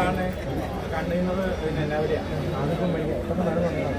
കാണുന്നത് കണ്ടുന്നത് പിന്നെ എല്ലാവരെയാണ് അതിപ്പം ഭയങ്കര പെട്ടെന്ന് നടന്നുണ്ടാവും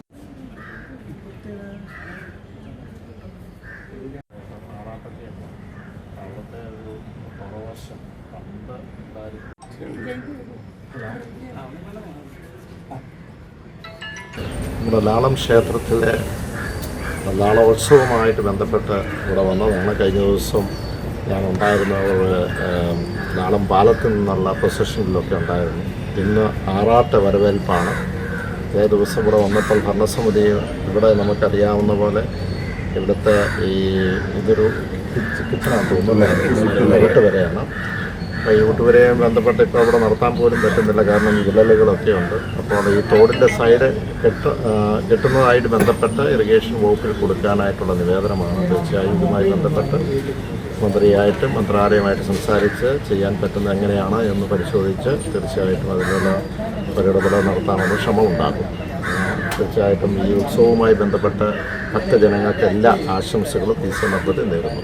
നമ്മുടെ ലാളം ക്ഷേത്രത്തിലെ ലാളോത്സവമായിട്ട് ബന്ധപ്പെട്ട് ഇവിടെ വന്നതാണ് കഴിഞ്ഞ ദിവസം ഞാൻ ഉണ്ടായിരുന്ന ഒരു, നാളം പാലത്തിൽ നിന്നുള്ള പ്രൊസഷനിലൊക്കെ ഉണ്ടായിരുന്നു ഇന്ന് ആറാട്ട് വരവേൽപ്പാണ് അതേ ദിവസം ഇവിടെ വന്നപ്പോൾ ഭരണസമിതി ഇവിടെ നമുക്കറിയാവുന്ന പോലെ ഇവിടുത്തെ ഈ ഇതൊരു കിച്ചണാണ് തോന്നുന്നു വരെയാണ് ഈ ഊട്ടുപുരയും ബന്ധപ്പെട്ട് ഇപ്പോൾ അവിടെ നടത്താൻ പോലും പറ്റുന്നില്ല. കാരണം വിള്ളലുകളൊക്കെ ഉണ്ട്. അപ്പോൾ ഈ തോടിന്റെ സൈഡ് കെട്ട് കെട്ടുന്നതായിട്ട് ബന്ധപ്പെട്ട് ഇറിഗേഷൻ വകുപ്പിൽ കൊടുക്കാനായിട്ടുള്ള നിവേദനമാണ്. തീർച്ചയായും ഇതുമായി ബന്ധപ്പെട്ട് മന്ത്രിയായിട്ട് മന്ത്രാലയമായിട്ട് സംസാരിച്ച് ചെയ്യാൻ പറ്റുന്ന എങ്ങനെയാണ് എന്ന് പരിശോധിച്ച് തീർച്ചയായിട്ടും അതിനുള്ള ഒരിടപെടൽ നടത്താനുള്ള ശ്രമം ഉണ്ടാകും തീർച്ചയായിട്ടും ഈ ഉത്സവവുമായി ബന്ധപ്പെട്ട് ഭക്തജനങ്ങൾക്ക് എല്ലാ ആശംസകളും ഈ സന്ദർഭത്തിൽ നേരുന്നു.